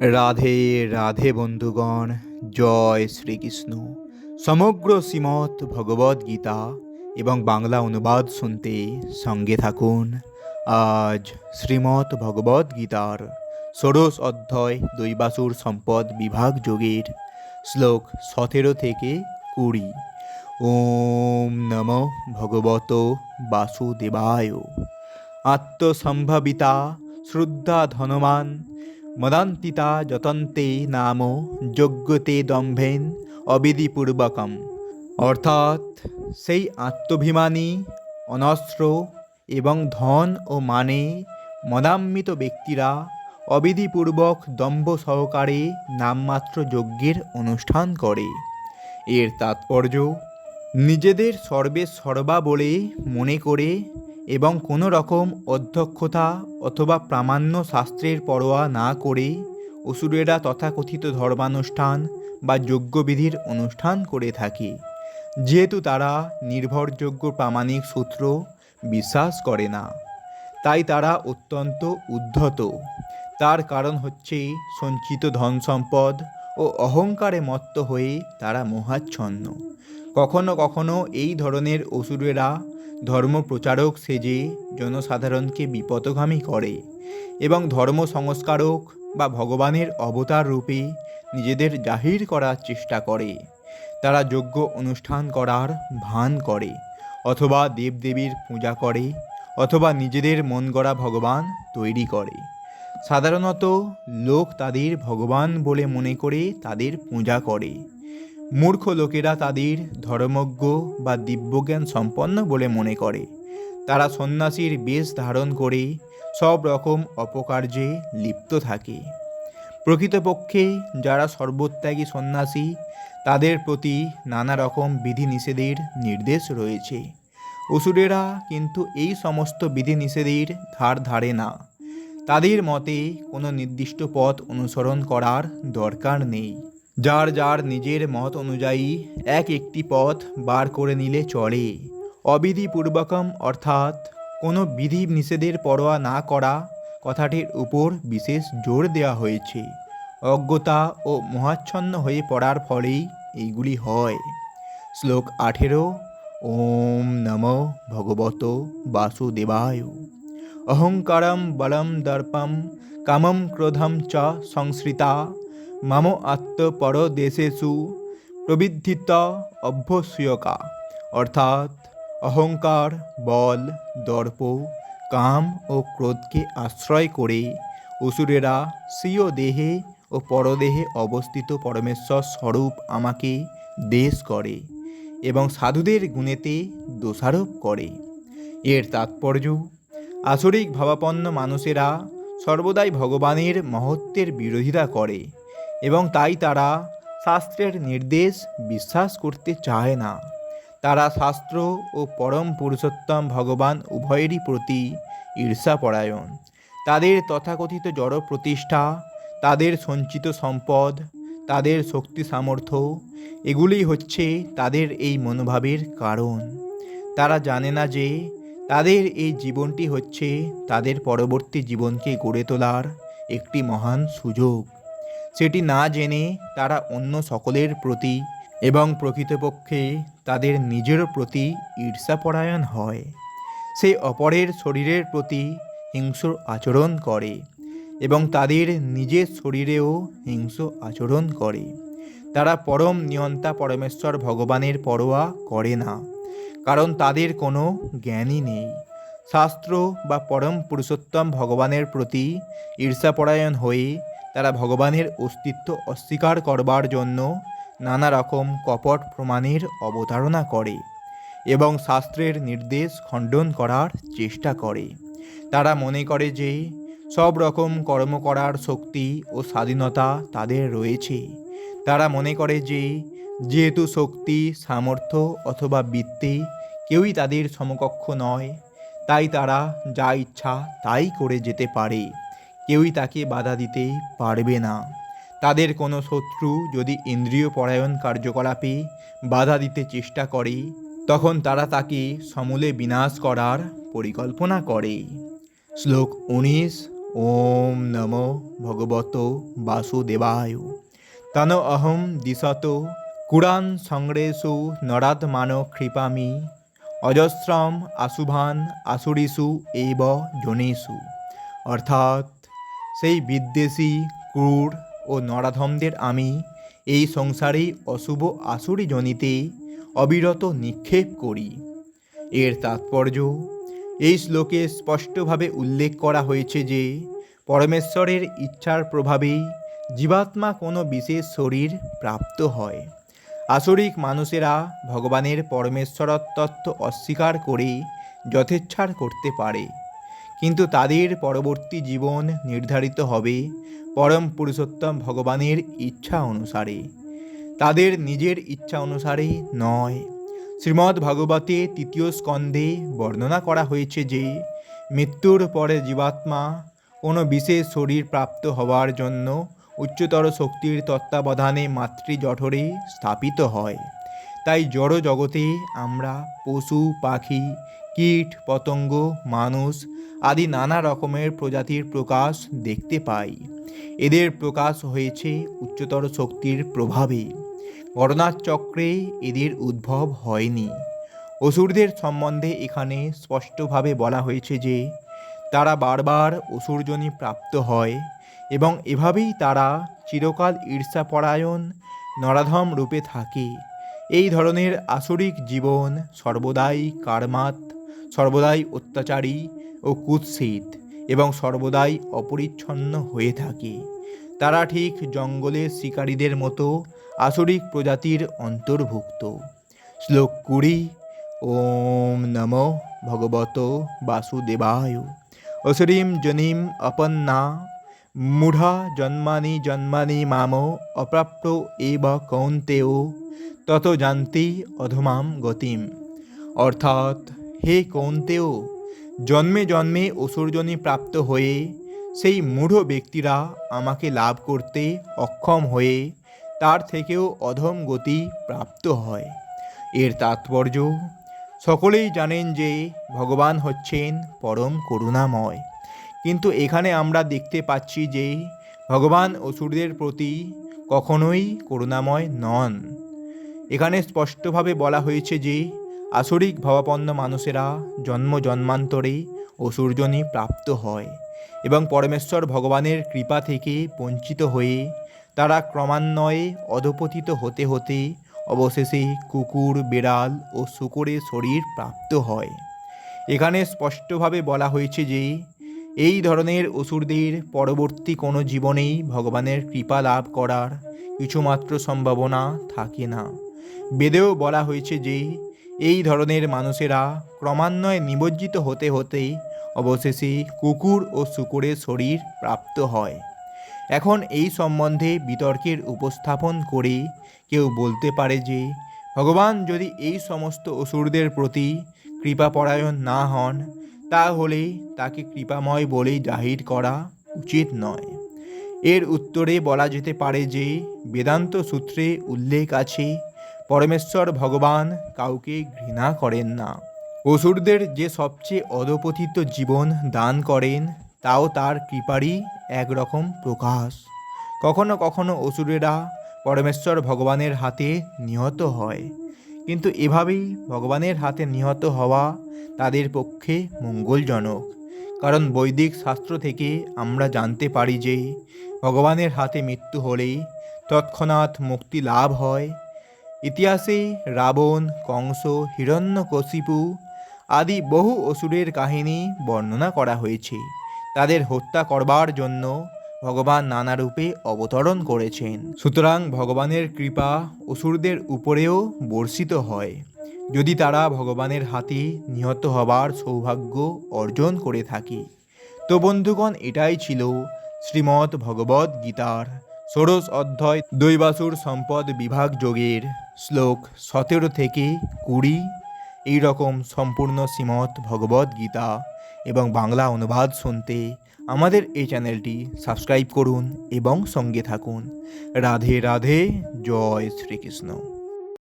রাধে রাধে বন্ধুগণ, জয় শ্রীকৃষ্ণ। সমগ্র শ্রীমৎ ভগবদ গীতা এবং বাংলা অনুবাদ শুনতে সঙ্গে থাকুন। আজ শ্রীমৎ ভগবদ গীতার ষোড়শ অধ্যায় দৈবাসুর সম্পদ বিভাগ যোগের শ্লোক সতেরো থেকে কুড়ি। ওম নম ভগবত বাসুদেবায়। আত্মসম্ভাবিতা শ্রদ্ধা ধনবান মদান্তিতা যতন্তে নাম যোগ্যতে দম্ভেন অবিধিপূর্বকম। অর্থাৎ সেই আত্মভিমানী, অনস্ত্র এবং ধন ও মানে মদান্বিত ব্যক্তিরা অবিধিপূর্বক দম্ভ সহকারে নামমাত্র যজ্ঞের অনুষ্ঠান করে। এর তাৎপর্য, নিজেদের সর্বে সর্বা বলে মনে করে এবং কোনো রকম অধ্যক্ষতা অথবা প্রামাণ্য শাস্ত্রের পরোয়া না করে অসুরেরা তথাকথিত ধর্মানুষ্ঠান বা যজ্ঞবিধির অনুষ্ঠান করে থাকে, যেহেতু তারা নির্ভরযোগ্য প্রামাণিক সূত্র বিশ্বাস করে না। তাই তারা অত্যন্ত উদ্ধত। তার কারণ হচ্ছে সঞ্চিত ধন সম্পদ ও অহংকারে মত্ত হয়ে তারা মোহাচ্ছন্ন। কখনো কখনো এই ধরনের অসুরেরা ধর্মপ্রচারক সেজে জনসাধারণকে বিপদগামী করে এবং ধর্ম সংস্কারক বা ভগবানের অবতার রূপে নিজেদের জাহির করার চেষ্টা করে, তারা যোগ্য অনুষ্ঠান করার ভান করে অথবা দেবদেবীর পূজা করে অথবা নিজেদের মন গড়া ভগবান তৈরি করে। সাধারণত লোক তাদের ভগবান বলে মনে করে তাদের পূজা করে। মূর্খ লোকেরা তাদের ধর্মজ্ঞ বা দিব্যজ্ঞান সম্পন্ন বলে মনে করে। তারা সন্ন্যাসীর বেশ ধারণ করে সব রকম অপকার্যে লিপ্ত থাকে। প্রকৃতপক্ষে যারা সর্বত্যাগী সন্ন্যাসী, তাদের প্রতি নানা রকম বিধিনিষেধের নির্দেশ রয়েছে। অসুরেরা কিন্তু এই সমস্ত বিধিনিষেধের ধার ধারে না। তাদের মতে কোনো নির্দিষ্ট পথ অনুসরণ করার দরকার নেই। যার যার নিজের মত অনুযায়ী এক একটি পথ বার করে নিলে চলে। অবিধিপূর্বকম অর্থাৎ কোনো বিধি নিষেধের পরোয়া না করা কথাটির উপর বিশেষ জোর দেওয়া হয়েছে। অজ্ঞতা ও মহাচ্ছন্ন হয়ে পড়ার ফলেই এইগুলি হয়। শ্লোক আঠেরো, ওম নম ভগবত বাসুদেবায়। অহংকারম বলম দর্পম, কামম ক্রোধম চ সংশ্রিতা মম আত্মপরদেশেষু প্রবৃদ্ধিত অভ্যস্যকা। অর্থাৎ অহংকার, বল, দর্প, কাম ও ক্রোধকে আশ্রয় করে অসুরেরা স্বীয় দেহে ও পরদেহে অবস্থিত পরমেশ্বর স্বরূপ আমাকে দেশ করে এবং সাধুদের গুণেতে দোষারোপ করে। এর তাৎপর্য, আসরিক ভাবাপন্ন মানুষেরা সর্বদাই ভগবানের মহত্বের বিরোধিতা করে। এবং তাই তারা শাস্ত্রের নির্দেশ বিশ্বাস করতে চায় না। তারা শাস্ত্র ও পরম পুরুষোত্তম ভগবান উভয়েরই প্রতি ঈর্ষাপরায়ণ। তাদের তথাকথিত জড় প্রতিষ্ঠা, তাদের সঞ্চিত সম্পদ, তাদের শক্তি সামর্থ্য, এগুলি হচ্ছে তাদের এই মনোভাবের কারণ। তারা জানে না যে তাদের এই জীবনটি হচ্ছে তাদের পরবর্তী জীবনকে গড়ে তোলার একটি মহান সুযোগ। সেটি না জেনে তারা অন্য সকলের প্রতি এবং প্রকৃতপক্ষে তাদের নিজের প্রতি ঈর্ষাপরায়ণ হয়। সে অপরের শরীরের প্রতি হিংস্র আচরণ করে এবং তাদের নিজের শরীরেও হিংস্র আচরণ করে। তারা পরম নিয়ন্তা পরমেশ্বর ভগবানের পরোয়া করে না, কারণ তাদের কোনো জ্ঞানই নেই। শাস্ত্র বা পরম পুরুষোত্তম ভগবানের প্রতি ঈর্ষাপরায়ণ হয়ে তারা ভগবানের অস্তিত্ব অস্বীকার করবার জন্য নানা রকম কপট প্রমাণের অবতারণা করে এবং শাস্ত্রের নির্দেশ খণ্ডন করার চেষ্টা করে। তারা মনে করে যে সব রকম কর্ম করার শক্তি ও স্বাধীনতা তাদের রয়েছে। তারা মনে করে যে যেহেতু শক্তি, সামর্থ্য অথবা বৃত্তি কেউই তাদের সমকক্ষ নয়, তাই তারা যা ইচ্ছা তাই করে যেতে পারে। কেউই তাকে বাধা দিতে পারবে না। তাদের কোনো শত্রু যদি ইন্দ্রিয় পরায়ণ কার্যকলাপে বাধা দিতে চেষ্টা করে, তখন তারা তাকে সমূলে বিনাশ করার পরিকল্পনা করে। শ্লোক উনিশ, ওম নম ভগবত বাসুদেবায়। তন অহম দিশত কুরান সংগ্রেষু নরাৎমান কৃপামি, অজস্রম আশুভান আসুরিষু এব জনেষু। অর্থাৎ সেই বিদ্বেষী, ক্রূর ও নরাধমদের আমি এই সংসারে অশুভ আসুরি জনিতে অবিরত নিক্ষেপ করি। এর তাৎপর্য, এই শ্লোকে স্পষ্টভাবে উল্লেখ করা হয়েছে যে, পরমেশ্বরের ইচ্ছার প্রভাবেই জীবাত্মা কোনো বিশেষ শরীর প্রাপ্ত হয়। আসরিক মানুষেরা ভগবানের পরমেশ্বরতত্ত্ব অস্বীকার করে যথেচ্ছার করতে পারে। কিন্তু তাদের পরবর্তী জীবন নির্ধারিত হবে পরম পুরুষোত্তম ভগবানের ইচ্ছা অনুসারে। তাদের নিজের ইচ্ছা অনুসারে নয়। শ্রীমদ্ ভাগবতে তৃতীয় স্কন্ধে বর্ণনা করা হয়েছে যে, মৃত্যুর পরে জীবাত্মা কোনো বিশেষ শরীর প্রাপ্ত হওয়ার জন্য উচ্চতর শক্তির তত্ত্বাবধানে মাতৃজঠরে স্থাপিত হয়। তাই জড় জগতে আমরা পশু, পাখি, কীট, পতঙ্গ, মানুষ আদি নানা রকমের প্রজাতির প্রকাশ দেখতে পাই। এদের প্রকাশ হয়েছে উচ্চতর শক্তির প্রভাবে। গণনাথ চক্রে এদের উদ্ভব হয়নি। অসুরদের সম্বন্ধে এখানে স্পষ্টভাবে বলা হয়েছে যে, তারা বারবার অসুরজনী প্রাপ্ত হয় এবং এভাবেই তারা চিরকাল ঈর্ষাপরায়ণ, নরাধম রূপে থাকে। এই ধরনের আসরিক জীবন সর্বদাই কারমাত সর্বদাই অত্যাচারী ও কুৎসিত এবং সর্বদাই অপরিচ্ছন্ন হয়ে থাকে। তারা ঠিক জঙ্গলের শিকারীদের মতো আসরিক প্রজাতির অন্তর্ভুক্ত। শ্লোক কুড়ি, ওম নম ভগবত বাসুদেবায়। অসুরীম জনিম অপন্না, মূঢ়া জন্মানি জন্মানি মাম অপ্রাপ্ত এব কৌন্তেয় তত জানতি অধমাম গতিম। অর্থাৎ, হে কৌন্তেয় জন্মে জন্মে অসুরজনী প্রাপ্ত হয়ে সেই মূঢ় ব্যক্তিরা আমাকে লাভ করতে অক্ষম হয়ে তার থেকেও অধম গতি প্রাপ্ত হয়। এর তাৎপর্য, সকলেই জানেন যে ভগবান হচ্ছেন পরম করুণাময়। কিন্তু এখানে আমরা দেখতে পাচ্ছি যে ভগবান অসুরদের প্রতি কখনোই করুণাময় নন। এখানে স্পষ্টভাবে বলা হয়েছে যে আসরিক ভাবাপন্ন মানুষেরা জন্ম জন্মান্তরে অসুরজনী প্রাপ্ত হয় এবং পরমেশ্বর ভগবানের কৃপা থেকে বঞ্চিত হয়ে তারা ক্রমান্বয়ে অধপতিত হতে হতে অবশেষে কুকুর, বেড়াল ও শুকুরের শরীর প্রাপ্ত হয়। এখানে স্পষ্টভাবে বলা হয়েছে যে, এই ধরনের অসুরদের পরবর্তী কোনো জীবনেই ভগবানের কৃপা লাভ করার কিছুমাত্র সম্ভাবনা থাকে না। বেদেও বলা হয়েছে যে এই ধরনের মানুষেরা ক্রমান্বয়ে নিমজ্জিত হতে হতে অবশেষে কুকুর ও শুকুরের শরীর প্রাপ্ত হয়। এখন এই সম্বন্ধে বিতর্কের উপস্থাপন করে কেউ বলতে পারে যে, ভগবান যদি এই সমস্ত অসুরদের প্রতি কৃপাপরায়ণ না হন, তাহলে তাকে কৃপাময় বলেই জাহির করা উচিত নয়। এর উত্তরে বলা যেতে পারে যে, বেদান্ত সূত্রে উল্লেখ আছে পরমেশ্বর ভগবান কাউকে ঘৃণা করেন না। অসুরদের যে সবচেয়ে অধপতিত জীবন দান করেন, তাও তার কৃপারই একরকম প্রকাশ। কখনো কখনো অসুরেরা পরমেশ্বর ভগবানের হাতে নিহত হয়। কিন্তু এভাবেই ভগবানের হাতে নিহত হওয়া তাদের পক্ষে মঙ্গলজনক। কারণ বৈদিক শাস্ত্র থেকে আমরা জানতে পারি যে, ভগবানের হাতে মৃত্যু হলেই তৎক্ষণাৎ মুক্তি লাভ হয় ইতিহাসে রাবণ, কংস হিরণ্যকশিপু আদি বহু অসুরের কাহিনী বর্ণনা করা হয়েছে। তাদের হত্যা করবার জন্য ভগবান নানা রূপে অবতরণ করেছেন। সুতরাং ভগবানের কৃপা অসুরদের উপরেও বর্ষিত হয়। যদি তারা ভগবানের হাতে নিহত হবার সৌভাগ্য অর্জন করে থাকে। তো বন্ধুগণ, এটাই ছিল শ্রীমদ্ ভগবদ গীতার ষোড়শ অধ্যায় দৈবাসুর সম্পদ বিভাগ যোগের শ্লোক সতেরো থেকে কুড়ি। এই রকম সম্পূর্ণ শ্রীমৎ ভগবদ গীতা এবং বাংলা অনুবাদ শুনতে আমাদের এই চ্যানেলটি সাবস্ক্রাইব করুন এবং সঙ্গে থাকুন। রাধে রাধে, জয় শ্রীকৃষ্ণ।